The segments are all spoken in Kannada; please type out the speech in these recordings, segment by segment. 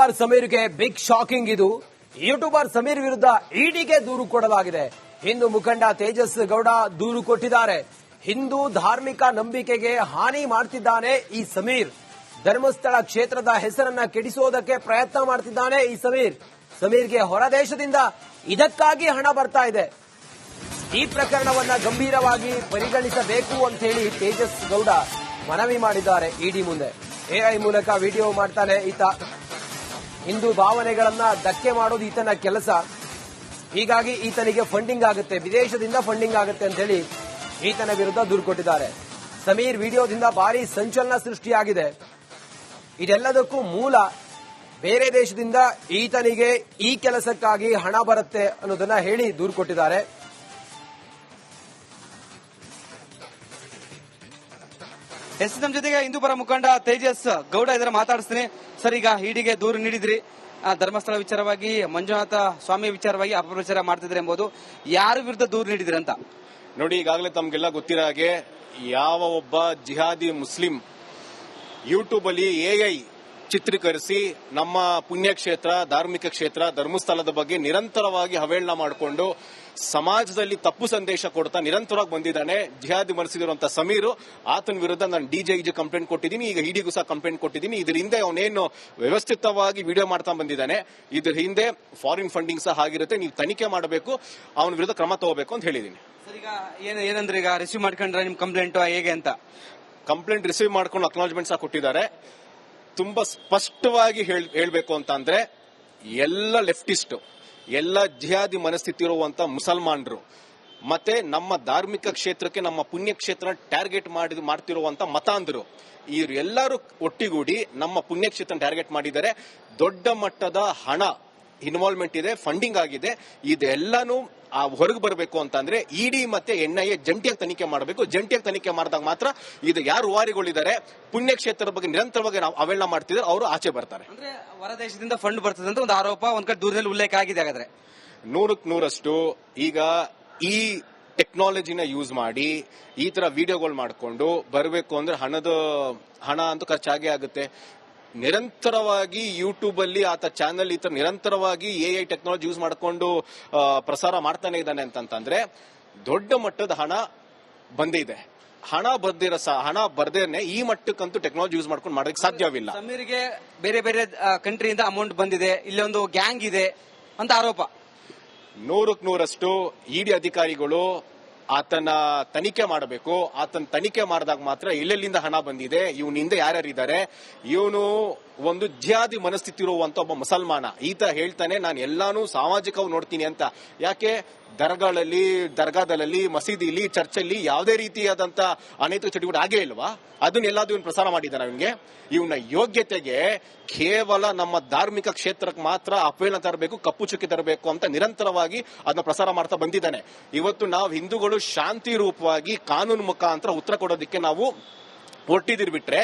ಯೂಟ್ಯೂಬರ್ ಸಮೀರ್ಗೆ ಬಿಗ್ ಶಾಕಿಂಗ್ ಇದು. ಯೂಟ್ಯೂಬರ್ ಸಮೀರ್ ವಿರುದ್ಧ ಇಡಿಗೆ ದೂರು ಕೊಡಲಾಗಿದೆ. ಹಿಂದೂ ಮುಖಂಡ ತೇಜಸ್ ಗೌಡ ದೂರು ಕೊಟ್ಟಿದ್ದಾರೆ. ಹಿಂದೂ ಧಾರ್ಮಿಕ ನಂಬಿಕೆಗೆ ಹಾನಿ ಮಾಡ್ತಿದ್ದಾನೆ ಈ ಸಮೀರ್. ಧರ್ಮಸ್ಥಳ ಕ್ಷೇತ್ರದ ಹೆಸರನ್ನ ಕೆಡಿಸೋದಕ್ಕೆ ಪ್ರಯತ್ನ ಮಾಡ್ತಿದ್ದಾನೆ ಈ ಸಮೀರ್. ಸಮೀರ್ಗೆ ಹೊರದೇಶದಿಂದ ಇದಕ್ಕಾಗಿ ಹಣ ಬರ್ತಾ ಇದೆ. ಈ ಪ್ರಕರಣವನ್ನ ಗಂಭೀರವಾಗಿ ಪರಿಗಣಿಸಬೇಕು ಅಂತ ಹೇಳಿ ತೇಜಸ್ ಗೌಡ ಮನವಿ ಮಾಡಿದ್ದಾರೆ. ಇಡಿ ಮುಂದೆ. ಎಐ ಮೂಲಕ ವಿಡಿಯೋ ಮಾಡ್ತಾನೆ ಈತ. ಹಿಂದೂ ಭಾವನೆಗಳನ್ನ ಧಕ್ಕೆ ಮಾಡೋದು ಈತನ ಕೆಲಸ. ಹೀಗಾಗಿ ಈತನಿಗೆ ಫಂಡಿಂಗ್ ಆಗುತ್ತೆ, ವಿದೇಶದಿಂದ ಫಂಡಿಂಗ್ ಆಗುತ್ತೆ ಅಂತ ಹೇಳಿ ಈತನ ವಿರುದ್ಧ ದೂರು ಕೊಟ್ಟಿದ್ದಾರೆ. ಸಮೀರ್ ವಿಡಿಯೋದಿಂದ ಭಾರಿ ಸಂಚಲನ ಸೃಷ್ಟಿಯಾಗಿದೆ. ಇದೆಲ್ಲದಕ್ಕೂ ಮೂಲ ಬೇರೆ ದೇಶದಿಂದ ಈತನಿಗೆ ಈ ಕೆಲಸಕ್ಕಾಗಿ ಹಣ ಬರುತ್ತೆ ಅನ್ನೋದನ್ನ ಹೇಳಿ ದೂರು ಕೊಟ್ಟಿದ್ದಾರೆ. ಎಸ್ ನಮ್ಮ ಜೊತೆಗೆ ಹಿಂದೂ ಪರ ಮುಖಂಡ ತೇಜಸ್ ಗೌಡ ಇದರ ಮಾತಾಡಿಸ್ತೀನಿ. ಸರ್, ಈಗ ಇಡಿಗೆ ದೂರು ನೀಡಿದ್ರಿ. ಧರ್ಮಸ್ಥಳ ವಿಚಾರವಾಗಿ, ಮಂಜುನಾಥ ಸ್ವಾಮಿ ವಿಚಾರವಾಗಿ ಅಪಪ್ರಚಾರ ಮಾಡ್ತಿದ್ರೆ ಎಂಬುದು ಯಾರ ವಿರುದ್ಧ ದೂರು ನೀಡಿದ್ರಿ ಅಂತ? ನೋಡಿ, ಈಗಾಗಲೇ ತಮ್ಗೆಲ್ಲ ಗೊತ್ತಿರೋ ಹಾಗೆ ಯಾವ ಒಬ್ಬ ಜಿಹಾದಿ ಮುಸ್ಲಿಂ ಯೂಟ್ಯೂಬ್ ಅಲ್ಲಿ ಎಐ ಚಿತ್ರೀಕರಿಸಿ ನಮ್ಮ ಪುಣ್ಯಕ್ಷೇತ್ರ ಧಾರ್ಮಿಕ ಕ್ಷೇತ್ರ ಧರ್ಮಸ್ಥಳದ ಬಗ್ಗೆ ನಿರಂತರವಾಗಿ ಹವೇಳನ ಮಾಡಿಕೊಂಡು ಸಮಾಜದಲ್ಲಿ ತಪ್ಪು ಸಂದೇಶ ಕೊಡ್ತಾ ನಿರಂತರವಾಗಿ ಬಂದಿದ್ದಾನೆ. ಜಿಹಾದಿ ಮರೆಸಿದಿರುವಂತಹ ಸಮೀರು ಆತನ ವಿರುದ್ಧ ನಾನು ಡಿಜೆ ಜಿ ಕಂಪ್ಲೇಂಟ್ ಕೊಟ್ಟಿದ್ದೀನಿ. ಈಗ ಇಡಿಗೂ ಸಹ ಕಂಪ್ಲೇಂಟ್ ಕೊಟ್ಟಿದ್ದೀನಿ. ಇದರ ಹಿಂದೆ ಅವನೇನು ವ್ಯವಸ್ಥಿತವಾಗಿ ವಿಡಿಯೋ ಮಾಡ್ತಾ ಬಂದಿದ್ದಾನೆ. ಇದರ ಹಿಂದೆ ಫಾರಿನ್ ಫಂಡಿಂಗ್ ಸಹ ಆಗಿರುತ್ತೆ. ನೀವು ತನಿಖೆ ಮಾಡಬೇಕು. ಅವನ ವಿರುದ್ಧ ಕ್ರಮ ತಗೋಬೇಕು ಅಂತ ಹೇಳಿದ್ದೀನಿ. ಸರ್ ಈಗ ಏನ್ ಏನಂದ್ರೆ ಈಗ ರಿಸೀವ್ ಮಾಡ್ಕೊಂಡ್ರೆ ನಿಮ್ ಕಂಪ್ಲೇಂಟ್ ಹೇಗೆ ಅಂತ? ಕಂಪ್ಲೇಂಟ್ ರಿಸೀವ್ ಮಾಡ್ಕೊಂಡು ಅಕ್ನಾಲಜ್ಮೆಂಟ್ ಸಹ ಕೊಟ್ಟಿದ್ದಾರೆ. ತುಂಬಾ ಸ್ಪಷ್ಟವಾಗಿ ಹೇಳಬೇಕು ಅಂತ ಅಂದ್ರೆ ಎಲ್ಲ ಲೆಫ್ಟಿಸ್ಟ್, ಎಲ್ಲ ಜಿಹಾದಿ ಮನಸ್ಥಿತಿ ಇರುವಂತ ಮುಸಲ್ಮಾನರು, ಮತ್ತೆ ನಮ್ಮ ಧಾರ್ಮಿಕ ಕ್ಷೇತ್ರಕ್ಕೆ ನಮ್ಮ ಪುಣ್ಯ ಕ್ಷೇತ್ರ ಟಾರ್ಗೆಟ್ ಮಾಡಿ ಮಾಡ್ತಿರುವಂತ ಮತಾಂಧರು, ಇವ್ರು ಎಲ್ಲರೂ ಒಟ್ಟಿಗೂಡಿ ನಮ್ಮ ಪುಣ್ಯಕ್ಷೇತ್ರ ಟಾರ್ಗೆಟ್ ಮಾಡಿದರೆ ದೊಡ್ಡ ಮಟ್ಟದ ಹಣ ಇನ್ವಾಲ್ವ್ಮೆಂಟ್ ಇದೆ ಫಂಡಿಂಗ್ ಆಗಿದೆ ಇದೆಲ್ಲಾನು ಆ ಹೊರಗೆ ಬರಬೇಕು ಅಂತಂದ್ರೆ ಇಡಿ ಮತ್ತೆ ಎನ್ಐಎ ಜಂಟಿಯಾಗಿ ತನಿಖೆ ಮಾಡಬೇಕು. ಜಂಟಿಯಾಗಿ ತನಿಖೆ ಮಾಡಿದಾಗ ಮಾತ್ರ ಇದು ಯಾರು ವಾರಿಗಳಿದ್ದಾರೆ ಪುಣ್ಯಕ್ಷೇತ್ರದ ಬಗ್ಗೆ ನಿರಂತರವಾಗಿ ನಾವು ಅವೆಲ್ಲ ಮಾಡ್ತಿದ್ರೆ ಅವರು ಆಚೆ ಬರ್ತಾರೆ. ಅಂದ್ರೆ ಹೊರದೇಶದಿಂದ ಫಂಡ್ ಬರ್ತದೆ ಅಂತ ಒಂದು ಆರೋಪ ಒಂದ್ ಕಡೆ ದೂರದಲ್ಲಿ ಉಲ್ಲೇಖ ಆಗಿದೆ ಹಾಗಾದ್ರೆ. ನೂರಕ್ಕೆ ನೂರಷ್ಟು ಈಗ ಈ ಟೆಕ್ನಾಲಜಿನ ಯೂಸ್ ಮಾಡಿ ಈ ತರ ವಿಡಿಯೋಗಳು ಮಾಡಿಕೊಂಡು ಬರಬೇಕು ಅಂದ್ರೆ ಹಣದ ಹಣ ಅಂತೂ ಖರ್ಚಾಗೇ ಆಗುತ್ತೆ. ನಿರಂತರವಾಗಿ ಯೂಟ್ಯೂಬ್ ಅಲ್ಲಿ ಆತ ಚಾನೆಲ್ ಈ ತರ ನಿರಂತರವಾಗಿ ಎ ಐ ಟೆಕ್ನಾಲಜಿ ಯೂಸ್ ಮಾಡಿಕೊಂಡು ಪ್ರಸಾರ ಮಾಡ್ತಾನೆ ಇದ್ದಾನೆ ಅಂತಂತಂದ್ರೆ ದೊಡ್ಡ ಮಟ್ಟದ ಹಣ ಬಂದಿದೆ ಹಣ ಬರ್ದಿರ ಸಹ ಹಣ ಬರ್ದೇನೆ ಈ ಮಟ್ಟಕ್ಕಂತೂ ಟೆಕ್ನಾಲಜಿ ಯೂಸ್ ಮಾಡ್ಕೊಂಡು ಮಾಡೋಕೆ ಸಾಧ್ಯವಿಲ್ಲ. ಸಮೀರ್ಗೆ ಬೇರೆ ಬೇರೆ ಕಂಟ್ರಿಯಿಂದ ಅಮೌಂಟ್ ಬಂದಿದೆ ಇಲ್ಲೊಂದು ಒಂದು ಗ್ಯಾಂಗ್ ಇದೆ ಅಂತ ಆರೋಪ. ನೂರಕ್ಕೆ ನೂರಷ್ಟು ಇಡಿ ಅಧಿಕಾರಿಗಳು ಆತನ ತನಿಖೆ ಮಾಡಬೇಕು. ಆತನ ತನಿಖೆ ಮಾಡಿದಾಗ ಮಾತ್ರ ಎಲ್ಲೆಲ್ಲಿಂದ ಹಣ ಬಂದಿದೆ. ಇವನಿಂದ ಯಾರ್ಯಾರಿದ್ದಾರೆ? ಇವನು ಒಂದು ಜ್ಯಾದಿ ಮನಸ್ಥಿತಿ ಇರುವಂತ ಒಬ್ಬ ಮುಸಲ್ಮಾನ. ಈತ ಹೇಳ್ತಾನೆ, ನಾನು ಎಲ್ಲಾನು ಸಾಮಾಜಿಕವಾಗಿ ನೋಡ್ತೀನಿ ಅಂತ. ಯಾಕೆ? ದರ್ಗಾಗಳಲ್ಲಿ ದರ್ಗಾದಲ್ಲಿ ಮಸೀದಿಲಿ, ಚರ್ಚಲ್ಲಿ ಯಾವುದೇ ರೀತಿಯಾದಂತ ಅನೇಕ ಚಟುವಟಿಕೆ ಆಗೇ ಇಲ್ವಾ? ಅದನ್ನೆಲ್ಲಾದ್ರೂ ಇವನು ಪ್ರಸಾರ ಮಾಡಿದ್ದಾನೆ ಇವನಿಗೆ? ಇವನ ಯೋಗ್ಯತೆಗೆ ಕೇವಲ ನಮ್ಮ ಧಾರ್ಮಿಕ ಕ್ಷೇತ್ರಕ್ಕೆ ಮಾತ್ರ ಅಪೇನ ತರಬೇಕು, ಕಪ್ಪು ಚುಕ್ಕಿ ತರಬೇಕು ಅಂತ ನಿರಂತರವಾಗಿ ಅದನ್ನ ಪ್ರಸಾರ ಮಾಡ್ತಾ ಬಂದಿದ್ದಾನೆ. ಇವತ್ತು ನಾವು ಹಿಂದೂಗಳು ಶಾಂತಿ ರೂಪವಾಗಿ ಕಾನೂನು ಮುಖಾಂತರ ಉತ್ತರ ಕೊಡೋದಕ್ಕೆ ನಾವು ಹೊರಟಿದಿರ್ ಬಿಟ್ರೆ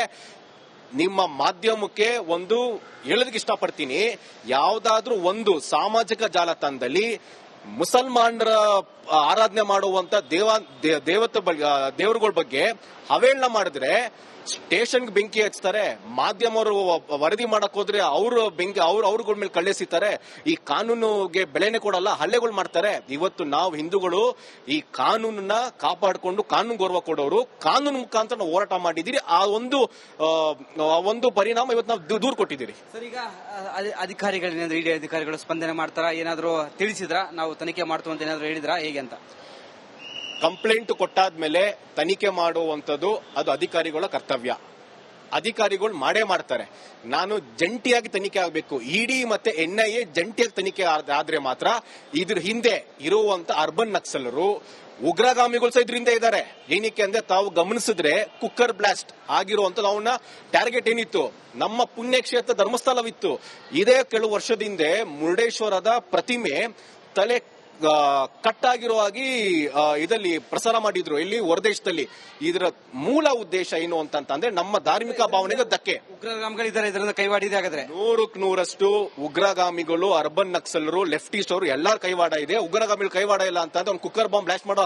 ನಿಮ್ಮ ಮಾಧ್ಯಮಕ್ಕೆ ಒಂದು ಹೇಳೋದಕ್ಕೆ ಇಷ್ಟಪಡ್ತೀನಿ. ಯಾವ್ದಾದ್ರೂ ಒಂದು ಸಾಮಾಜಿಕ ಜಾಲತಾಣದಲ್ಲಿ ಮುಸಲ್ಮಾನರ ಆರಾಧನೆ ಮಾಡುವಂತ ದೇವ ದೇವತೆ ದೇವರುಗಳ ಬಗ್ಗೆ ಅವೇಳನ ಮಾಡಿದ್ರೆ ಸ್ಟೇಷನ್ಗೆ ಬೆಂಕಿ ಹಚ್ತಾರೆ, ಮಾಧ್ಯಮರು ವರದಿ ಮಾಡಕ್ ಹೋದ್ರೆ ಅವರು ಬೆಂಕಿ, ಅವ್ರು, ಅವ್ರಗಳ ಮೇಲೆ ಕಳ್ಳೆಸಿತಾರೆ ಈ ಕಾನೂನುಗೆ ಬೆಲೆನೆ ಕೊಡಲ್ಲ, ಹಲ್ಲೆಗಳು ಮಾಡ್ತಾರೆ. ಇವತ್ತು ನಾವು ಹಿಂದೂಗಳು ಈ ಕಾನೂನನ್ನ ಕಾಪಾಡಿಕೊಂಡು ಕಾನೂನು ಗೌರವ ಕೊಡೋರು, ಕಾನೂನು ಮುಖಾಂತರ ನಾವು ಹೋರಾಟ ಮಾಡಿದಿರಿ ಆ ಒಂದು ಒಂದು ಪರಿಣಾಮ ಇವತ್ತು ನಾವು ದೂರ ಕೊಟ್ಟಿದ್ದೀರಿ. ಸರ್, ಈಗ ಅಧಿಕಾರಿಗಳು ಇಡಿ ಅಧಿಕಾರಿಗಳು ಸ್ಪಂದನೆ ಮಾಡ್ತಾರಾ? ಏನಾದ್ರು ತಿಳಿಸಿದ್ರ? ನಾವು ತನಿಖೆ ಮಾಡ್ತೀವಿ ಅಂತ ಏನಾದ್ರು ಹೇಳಿದ್ರ? ಹೇಗೆ ಅಂತ? ಕಂಪ್ಲೇಂಟ್ ಕೊಟ್ಟಾದ್ಮೇಲೆ ತನಿಖೆ ಮಾಡುವಂಥದ್ದು ಅದು ಅಧಿಕಾರಿಗಳ ಕರ್ತವ್ಯ. ಅಧಿಕಾರಿಗಳು ಮಾಡೇ ಮಾಡ್ತಾರೆ. ನಾನು ಜಂಟಿಯಾಗಿ ತನಿಖೆ ಆಗಬೇಕು. ಇಡಿ ಮತ್ತೆ ಎನ್ಐಎ ಜಂಟಿಯಾಗಿ ತನಿಖೆ ಆದ್- ಆದ್ರೆ ಮಾತ್ರ ಇದ್ರ ಹಿಂದೆ ಇರುವಂತ ಅರ್ಬನ್ ನಕ್ಸಲರು ಉಗ್ರಗಾಮಿಗಳು ಸಹ ಇದರಿಂದ ಇದ್ದಾರೆ ಏನಕ್ಕೆ ಅಂದ್ರೆ ತಾವು ಗಮನಿಸಿದ್ರೆ ಕುಕ್ಕರ್ ಬ್ಲಾಸ್ಟ್ ಆಗಿರುವಂತ ಅವನ ಟಾರ್ಗೆಟ್ ಏನಿತ್ತು? ನಮ್ಮ ಪುಣ್ಯಕ್ಷೇತ್ರ ಧರ್ಮಸ್ಥಳವಿತ್ತು. ಇದೇ ಕೆಲವು ವರ್ಷದಿಂದ ಮುರುಡೇಶ್ವರದ ಪ್ರತಿಮೆ ತಲೆ ಆ, ಆಗಿರೋ ಆಗಿ ಇದರಲ್ಲಿ ಪ್ರಸಾರ ಮಾಡಿದ್ರು. ಇಲ್ಲಿ ಹೊರದೇಶದಲ್ಲಿ ಇದರ ಮೂಲ ಉದ್ದೇಶ ಏನು ಅಂತಂದ್ರೆ ನಮ್ಮ ಧಾರ್ಮಿಕ ಭಾವನೆಗೆ ಧಕ್ಕೆ. ಉಗ್ರಗಾಮಿಗಳಿದ್ದಾರೆ ಇದರಿಂದ ಕೈವಾಡಿದೆ ಹಾಗಾದ್ರೆ. ನೂರಕ್ ನೂರಷ್ಟು ಉಗ್ರಗಾಮಿಗಳು ಅರ್ಬನ್ ನಕ್ಸಲರು ಲೆಫ್ಟಿಸ್ಟ್ ಅವರು ಎಲ್ಲಾರ ಕೈವಾಡ ಇದೆ. ಉಗ್ರಗಾಮಿಗಳು ಕೈವಾಡ ಇಲ್ಲ ಅಂತಂದ್ರೆ ಅವ್ನು ಕುಕ್ಕರ್ ಬಾಂಬ್ ಬ್ಲಾಸ್ಟ್ ಮಾಡೋ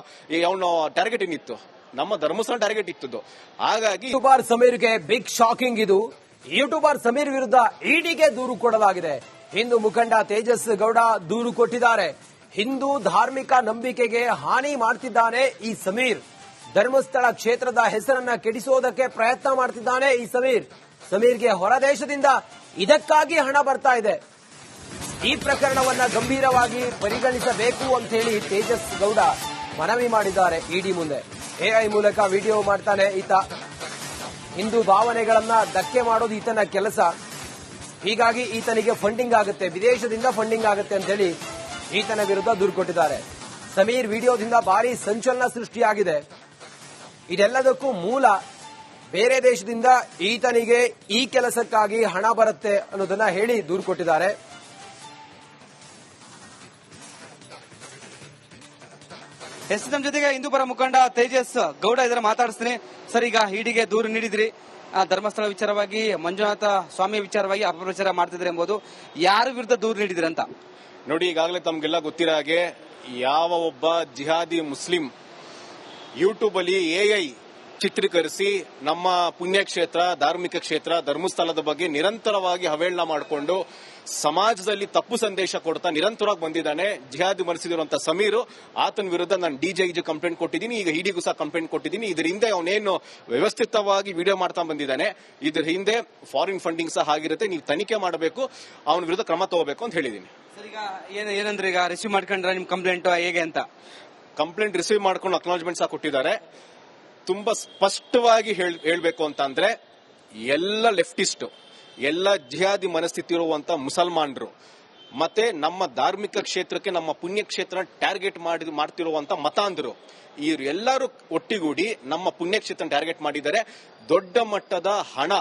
ಅವನು ಟಾರ್ಗೆಟ್ ಏನಿತ್ತು? ನಮ್ಮ ಧರ್ಮಸ್ಥಳ ಟಾರ್ಗೆಟ್ ಇತ್ತು ಹಾಗಾಗಿ ಯೂಟ್ಯೂಬರ್ ಸಮೀರ್ಗೆ ಬಿಗ್ ಶಾಕಿಂಗ್ ಇದು. ಯೂಟ್ಯೂಬರ್ ಸಮೀರ್ ವಿರುದ್ಧ ಇಡಿಗೆ ದೂರು ಕೊಡಲಾಗಿದೆ. ಹಿಂದೂ ಮುಖಂಡ ತೇಜಸ್ ಗೌಡ ದೂರು ಕೊಟ್ಟಿದ್ದಾರೆ. ಹಿಂದೂ ಧಾರ್ಮಿಕ ನಂಬಿಕೆಗೆ ಹಾನಿ ಮಾಡ್ತಿದ್ದಾನೆ ಈ ಸಮೀರ್. ಧರ್ಮಸ್ಥಳ ಕ್ಷೇತ್ರದ ಹೆಸರನ್ನ ಕೆಡಿಸೋದಕ್ಕೆ ಪ್ರಯತ್ನ ಮಾಡ್ತಿದ್ದಾನೆ ಈ ಸಮೀರ್. ಸಮೀರ್ಗೆ ಹೊರದೇಶದಿಂದ ಇದಕ್ಕಾಗಿ ಹಣ ಬರ್ತಾ ಇದೆ. ಈ ಪ್ರಕರಣವನ್ನ ಗಂಭೀರವಾಗಿ ಪರಿಗಣಿಸಬೇಕು ಅಂತ ಹೇಳಿ ತೇಜಸ್ ಗೌಡ ಮನವಿ ಮಾಡಿದ್ದಾರೆ ಇಡಿ ಮುಂದೆ. ಎಐ ಮೂಲಕ ವಿಡಿಯೋ ಮಾಡ್ತಾನೆ ಈತ. ಹಿಂದೂ ಭಾವನೆಗಳನ್ನ ಧಕ್ಕೆ ಮಾಡೋದು ಈತನ ಕೆಲಸ. ಹೀಗಾಗಿ ಈತನಿಗೆ ಫಂಡಿಂಗ್ ಆಗುತ್ತೆ, ವಿದೇಶದಿಂದ ಫಂಡಿಂಗ್ ಆಗುತ್ತೆ ಅಂತ ಹೇಳಿ ಈತನ ವಿರುದ್ಧ ದೂರು ಕೊಟ್ಟಿದ್ದಾರೆ. ಸಮೀರ್ ವಿಡಿಯೋದಿಂದ ಭಾರಿ ಸಂಚಲನ ಸೃಷ್ಟಿಯಾಗಿದೆ. ಇದೆಲ್ಲದಕ್ಕೂ ಮೂಲ ಬೇರೆ ದೇಶದಿಂದ ಈತನಿಗೆ ಈ ಕೆಲಸಕ್ಕಾಗಿ ಹಣ ಬರುತ್ತೆ ಅನ್ನೋದನ್ನ ಹೇಳಿ ದೂರು ಕೊಟ್ಟಿದ್ದಾರೆ. ಎಸ್ ನಮ್ಮ ಜೊತೆಗೆ ಹಿಂದೂಪರ ಮುಖಂಡ ತೇಜಸ್ ಗೌಡ ಇದರ ಮಾತಾಡಿಸ್ತೀನಿ. ಸರ್, ಈಗ ಇಡಿಗೆ ದೂರು ನೀಡಿದ್ರಿ. ಧರ್ಮಸ್ಥಳ ವಿಚಾರವಾಗಿ, ಮಂಜುನಾಥ ಸ್ವಾಮಿ ವಿಚಾರವಾಗಿ ಅಪಪ್ರಚಾರ ಮಾಡ್ತಿದ್ರೆ ಎಂಬುದು ಯಾರ ವಿರುದ್ಧ ದೂರು ನೀಡಿದ್ರಿ ಅಂತ? ನೋಡಿ, ಈಗಾಗಲೇ ತಮಗೆಲ್ಲ ಗೊತ್ತಿರೋ ಹಾಗೆ ಯಾವ ಒಬ್ಬ ಜಿಹಾದಿ ಮುಸ್ಲಿಂ ಯೂಟ್ಯೂಬ್ ಅಲ್ಲಿ ಎಐ ಚಿತ್ರೀಕರಿಸಿ ನಮ್ಮ ಪುಣ್ಯಕ್ಷೇತ್ರ, ಧಾರ್ಮಿಕ ಕ್ಷೇತ್ರ, ಧರ್ಮಸ್ಥಳದ ಬಗ್ಗೆ ನಿರಂತರವಾಗಿ ಹವೇಳನ ಮಾಡಿಕೊಂಡು ಸಮಾಜದಲ್ಲಿ ತಪ್ಪು ಸಂದೇಶ ಕೊಡ್ತಾ ನಿರಂತರವಾಗಿ ಬಂದಿದ್ದಾನೆ. ಜಿಹಾದ್ ಮನಸ್ಸಿರುವಂತಹ ಸಮೀರ್ ಆತನ ವಿರುದ್ಧ ನಾನು ಡಿಜೆ ಕಂಪ್ಲೇಂಟ್ ಕೊಟ್ಟಿದ್ದೀನಿ. ಈಗ ಇಡಿಗೂ ಸಹ ಕಂಪ್ಲೇಂಟ್ ಕೊಟ್ಟಿದ್ದೀನಿ. ಇದರ ಹಿಂದೆ ಅವನೇನು ವ್ಯವಸ್ಥಿತವಾಗಿ ವಿಡಿಯೋ ಮಾಡ್ತಾ ಬಂದಿದ್ದಾನೆ. ಇದರ ಹಿಂದೆ ಫಾರಿನ್ ಫಂಡಿಂಗ್ ಸಹ ಆಗಿರುತ್ತೆ. ನೀವು ತನಿಖೆ ಮಾಡಬೇಕು. ಅವನ ವಿರುದ್ಧ ಕ್ರಮ ತಗೋಬೇಕು ಅಂತ ಹೇಳಿದ್ದೀನಿ. ಸರ್ ಈಗ ಏನ್ ಏನಂದ್ರೆ ಈಗ ರಿಸೀವ್ ಮಾಡ್ಕೊಂಡ್ರೆ ನಿಮ್ ಕಂಪ್ಲೇಂಟ್ ಹೇಗೆ ಅಂತ? ಕಂಪ್ಲೇಂಟ್ ರಿಸೀವ್ ಮಾಡ್ಕೊಂಡು ಅಕ್ನಾಲಜ್ಮೆಂಟ್ ಸಹ ಕೊಟ್ಟಿದ್ದಾರೆ. ತುಂಬಾ ಸ್ಪಷ್ಟವಾಗಿ ಹೇಳ್- ಹೇಳ್ಬೇಕು ಅಂತ ಅಂದ್ರೆ ಎಲ್ಲ ಲೆಫ್ಟಿಸ್ಟ್ ಎಲ್ಲ ಜಿಹಾದಿ ಮನಸ್ಥಿತಿ ಇರುವಂತ ಮುಸಲ್ಮಾನರು, ಮತ್ತೆ ನಮ್ಮ ಧಾರ್ಮಿಕ ಕ್ಷೇತ್ರಕ್ಕೆ ನಮ್ಮ ಪುಣ್ಯ ಕ್ಷೇತ್ರ ಟಾರ್ಗೆಟ್ ಮಾಡಿ, ಮಾಡ್ತಿರುವಂತ ಮತಾಂಧರು, ಇವರು ಎಲ್ಲರೂ ಒಟ್ಟಿಗೂಡಿ ನಮ್ಮ ಪುಣ್ಯಕ್ಷೇತ್ರ ಟಾರ್ಗೆಟ್ ಮಾಡಿದ್ದಾರೆ. ದೊಡ್ಡ ಮಟ್ಟದ ಹಣ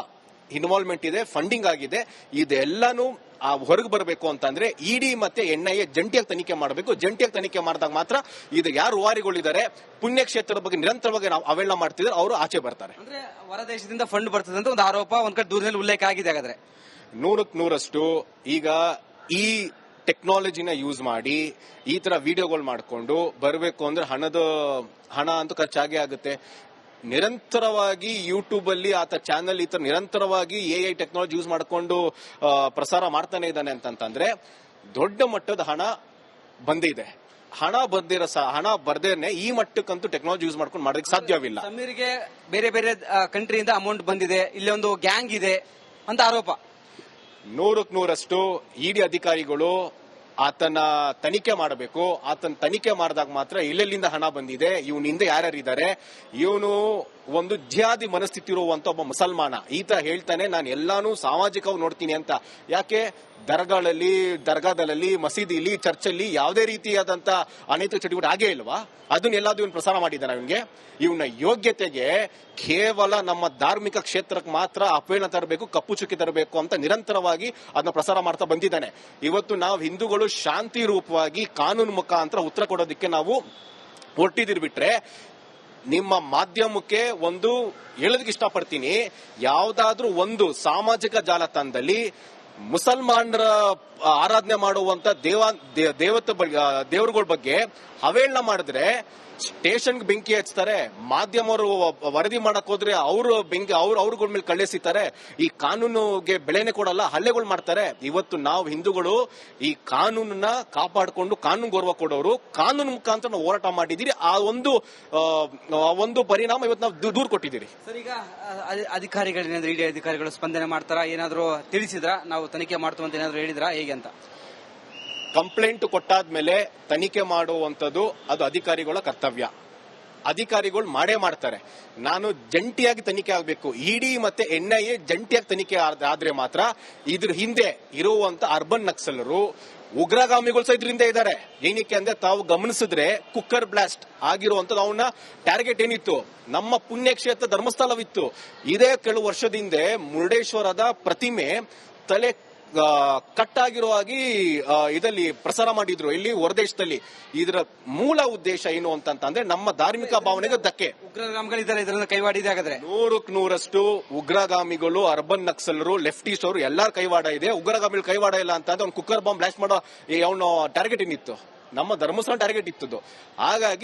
ಇನ್ವಾಲ್ವ್ಮೆಂಟ್ ಇದೆ ಫಂಡಿಂಗ್ ಆಗಿದೆ. ಇದೆಲ್ಲಾನು ಹೊರಗೆ ಬರಬೇಕು ಅಂತಂದ್ರೆ ಇಡಿ ಮತ್ತೆ ಎನ್ಐಎ ಜಂಟಿಯಾಗಿ ತನಿಖೆ ಮಾಡಬೇಕು. ಜಂಟಿಯಾಗಿ ತನಿಖೆ ಮಾಡಿದಾಗ ಮಾತ್ರ ಇದು ಯಾರು ವಾರಿಗಳಿದ್ದಾರೆ ಪುಣ್ಯಕ್ಷೇತ್ರದ ಬಗ್ಗೆ ನಿರಂತರವಾಗಿ ನಾವು ಅವೆಲ್ಲ ಮಾಡ್ತಿದ್ರೆ ಅವರು ಆಚೆ ಬರ್ತಾರೆ. ಅಂದ್ರೆ ಹೊರದೇಶದಿಂದ ಫಂಡ್ ಬರ್ತದೆ ಅಂತ ಒಂದು ಆರೋಪ ಒಂದ್ ಕಡೆ ದೂರದಲ್ಲಿ ಉಲ್ಲೇಖ ಆಗಿದೆ ಹಾಗಾದ್ರೆ. ನೂರಕ್ ನೂರಷ್ಟು ಈಗ ಈ ಟೆಕ್ನಾಲಜಿನ ಯೂಸ್ ಮಾಡಿ ಈ ತರ ವಿಡಿಯೋಗಳು ಮಾಡಿಕೊಂಡು ಬರಬೇಕು ಅಂದ್ರೆ ಹಣದ ಹಣ ಅಂತೂ ಖರ್ಚಾಗೇ ಆಗುತ್ತೆ. ನಿರಂತರವಾಗಿ ಯೂಟ್ಯೂಬ್ ಅಲ್ಲಿ ಆತ ಚಾನೆಲ್ ಈ ತರ ನಿರಂತರವಾಗಿ ಎ ಐ ಟೆಕ್ನಾಲಜಿ ಯೂಸ್ ಮಾಡಿಕೊಂಡು ಪ್ರಸಾರ ಮಾಡ್ತಾನೆ ಇದ್ದಾನೆ ಅಂತಂತಂದ್ರೆ ದೊಡ್ಡ ಮಟ್ಟದ ಹಣ ಬಂದಿದೆ. ಹಣ ಬಂದಿರೋ ಸಹ ಹಣ ಬರ್ದೇನೆ ಈ ಮಟ್ಟಕ್ಕಂತೂ ಟೆಕ್ನಾಲಜಿ ಯೂಸ್ ಮಾಡ್ಕೊಂಡು ಮಾಡೋದಕ್ಕೆ ಸಾಧ್ಯವಿಲ್ಲ. ಸಮೀರ್ಗೆ ಬೇರೆ ಬೇರೆ ಕಂಟ್ರಿಯಿಂದ ಅಮೌಂಟ್ ಬಂದಿದೆ ಇಲ್ಲಿ ಒಂದು ಗ್ಯಾಂಗ್ ಇದೆ ಅಂತ ಆರೋಪ. ನೂರಕ್ ನೂರಷ್ಟು ಇಡಿ ಅಧಿಕಾರಿಗಳು ಆತನ ತನಿಖೆ ಮಾಡಬೇಕು. ಆತನ ತನಿಖೆ ಮಾಡಿದಾಗ ಮಾತ್ರ ಎಲ್ಲೆಲ್ಲಿಂದ ಹಣ ಬಂದಿದೆ. ಇವನಿಂದ ಯಾರ್ಯಾರಿದ್ದಾರೆ? ಇವನು ಒಂದು ಜ್ಯಾದಿ ಮನಸ್ಥಿತಿ ಇರುವಂತ ಒಬ್ಬ ಮುಸಲ್ಮಾನ. ಈತ ಹೇಳ್ತಾನೆ, ನಾನು ಎಲ್ಲಾನು ಸಾಮಾಜಿಕವಾಗಿ ನೋಡ್ತೀನಿ ಅಂತ. ಯಾಕೆ? ದರ್ಗಾಗಳಲ್ಲಿ ದರ್ಗಾದಲ್ಲಿ ಮಸೀದಿಲಿ, ಚರ್ಚಲ್ಲಿ ಯಾವುದೇ ರೀತಿಯಾದಂತ ಅನೇಕ ಚಟುವಟಿಕೆ ಆಗೇ ಇಲ್ವಾ? ಅದನ್ನೆಲ್ಲದೂ ಇವನು ಪ್ರಸಾರ ಮಾಡಿದ್ದಾನೆ ಇವನಿಗೆ? ಇವನ ಯೋಗ್ಯತೆಗೆ ಕೇವಲ ನಮ್ಮ ಧಾರ್ಮಿಕ ಕ್ಷೇತ್ರಕ್ಕೆ ಮಾತ್ರ ಅಪೇಣ ತರಬೇಕು, ಕಪ್ಪು ಚುಕ್ಕಿ ತರಬೇಕು ಅಂತ ನಿರಂತರವಾಗಿ ಅದನ್ನ ಪ್ರಸಾರ ಮಾಡ್ತಾ ಬಂದಿದ್ದಾನೆ. ಇವತ್ತು ನಾವು ಹಿಂದೂಗಳು ಶಾಂತಿ ರೂಪವಾಗಿ ಕಾನೂನು ಮುಖಾಂತರ ಉತ್ತರ ಕೊಡೋದಕ್ಕೆ ನಾವು ಹೊರಟಿದಿರ್ ಬಿಟ್ರೆ ನಿಮ್ಮ ಮಾಧ್ಯಮಕ್ಕೆ ಒಂದು ಹೇಳೋದಕ್ಕೆ ಇಷ್ಟಪಡ್ತೀನಿ. ಯಾವ್ದಾದ್ರೂ ಒಂದು ಸಾಮಾಜಿಕ ಜಾಲತಾಣದಲ್ಲಿ ಮುಸಲ್ಮಾನರ ಆರಾಧನೆ ಮಾಡುವಂತ ದೇವ ದೇವತೆ ದೇವರುಗಳ ಬಗ್ಗೆ ಹವೇಳನ ಮಾಡಿದ್ರೆ ಸ್ಟೇಷನ್ಗೆ ಬೆಂಕಿ ಹಚ್ತಾರೆ, ಮಾಧ್ಯಮರು ವರದಿ ಮಾಡಕ್ ಹೋದ್ರೆ ಅವರು ಬೆಂಕಿ, ಅವ್ರು, ಅವ್ರಗಳ ಮೇಲೆ ಕಳ್ಳೆಸಿತಾರೆ ಈ ಕಾನೂನುಗೆ ಬೆಳೆನೆ ಕೊಡಲ್ಲ, ಹಲ್ಲೆಗಳು ಮಾಡ್ತಾರೆ. ಇವತ್ತು ನಾವು ಹಿಂದೂಗಳು ಈ ಕಾನೂನನ್ನ ಕಾಪಾಡಿಕೊಂಡು ಕಾನೂನು ಗೌರವ ಕೊಡೋರು, ಕಾನೂನು ಮುಖಾಂತರ ನಾವು ಹೋರಾಟ ಮಾಡಿದ್ದೀರಿ. ಆ ಒಂದು ಒಂದು ಪರಿಣಾಮ ಇವತ್ತು ನಾವು ದೂರ ಕೊಟ್ಟಿದ್ದೀರಿ. ಸರ್, ಈಗ ಅಧಿಕಾರಿಗಳು ಇಡಿ ಅಧಿಕಾರಿಗಳು ಸ್ಪಂದನೆ ಮಾಡ್ತಾರಾ, ಏನಾದ್ರು ತಿಳಿಸಿದ್ರ? ನಾವು ತನಿಖೆ ಮಾಡ್ತೀವಿ ಅಂತ ಏನಾದ್ರು ಹೇಳಿದ್ರಾ? ಹೇಗೆ ಅಂತ? ಕಂಪ್ಲೇಂಟ್ ಕೊಟ್ಟಾದ್ಮೇಲೆ ತನಿಖೆ ಮಾಡುವಂತದ್ದು ಅದು ಅಧಿಕಾರಿಗಳ ಕರ್ತವ್ಯ. ಅಧಿಕಾರಿಗಳು ಮಾಡೇ ಮಾಡ್ತಾರೆ. ನಾನು ಜಂಟಿಯಾಗಿ ತನಿಖೆ ಆಗಬೇಕು. ಇಡಿ ಮತ್ತೆ ಎನ್ಐಎ ಜಂಟಿಯಾಗಿ ತನಿಖೆ ಆದ್- ಆದ್ರೆ ಮಾತ್ರ ಇದ್ರ ಹಿಂದೆ ಇರುವಂತ ಅರ್ಬನ್ ನಕ್ಸಲರು ಉಗ್ರಗಾಮಿಗಳು ಸಹ ಇದರಿಂದ ಇದ್ದಾರೆ ಏನಕ್ಕೆ ಅಂದ್ರೆ ತಾವು ಗಮನಿಸಿದ್ರೆ ಕುಕ್ಕರ್ ಬ್ಲಾಸ್ಟ್ ಆಗಿರುವಂತದ್ದು ಅವನ ಟಾರ್ಗೆಟ್ ಏನಿತ್ತು? ನಮ್ಮ ಪುಣ್ಯಕ್ಷೇತ್ರ ಧರ್ಮಸ್ಥಳವಿತ್ತು. ಇದೇ ಕೆಲವು ವರ್ಷದಿಂದ ಮುರುಡೇಶ್ವರದ ಪ್ರತಿಮೆ ತಲೆ ಆ, ಆಗಿರೋ ಹಾಗೆ ಇದರಲ್ಲಿ ಪ್ರಸಾರ ಮಾಡಿದ್ರು. ಇಲ್ಲಿ ಹೊರದೇಶದಲ್ಲಿ ಇದರ ಮೂಲ ಉದ್ದೇಶ ಏನು ಅಂತಂದ್ರೆ ನಮ್ಮ ಧಾರ್ಮಿಕ ಭಾವನೆಗೆ ಧಕ್ಕೆ. ಉಗ್ರಗಾಮಿಗಳಿದ್ದಾರೆ ಇದರಿಂದ ಕೈವಾಡಿದೆ ಹಾಗಾದ್ರೆ. ನೂರಕ್ ನೂರಷ್ಟು ಉಗ್ರಗಾಮಿಗಳು ಅರ್ಬನ್ ನಕ್ಸಲರು ಲೆಫ್ಟಿಸ್ಟ್ ಅವರು ಎಲ್ಲಾರ ಕೈವಾಡ ಇದೆ. ಉಗ್ರಗಾಮಿಗಳು ಕೈವಾಡ ಇಲ್ಲ ಅಂತ ಅಂದ್ರೆ ಅವ್ನು ಕುಕ್ಕರ್ ಬಾಂಬ್ ಬ್ಲಾಸ್ಟ್ ಮಾಡೋ ಅವನು ಟಾರ್ಗೆಟ್ ಏನಿತ್ತು ನಮ್ಮ ಧರ್ಮಸ್ಥಳ ಟಾರ್ಗೆಟ್ ಇತ್ತು ಹಾಗಾಗಿ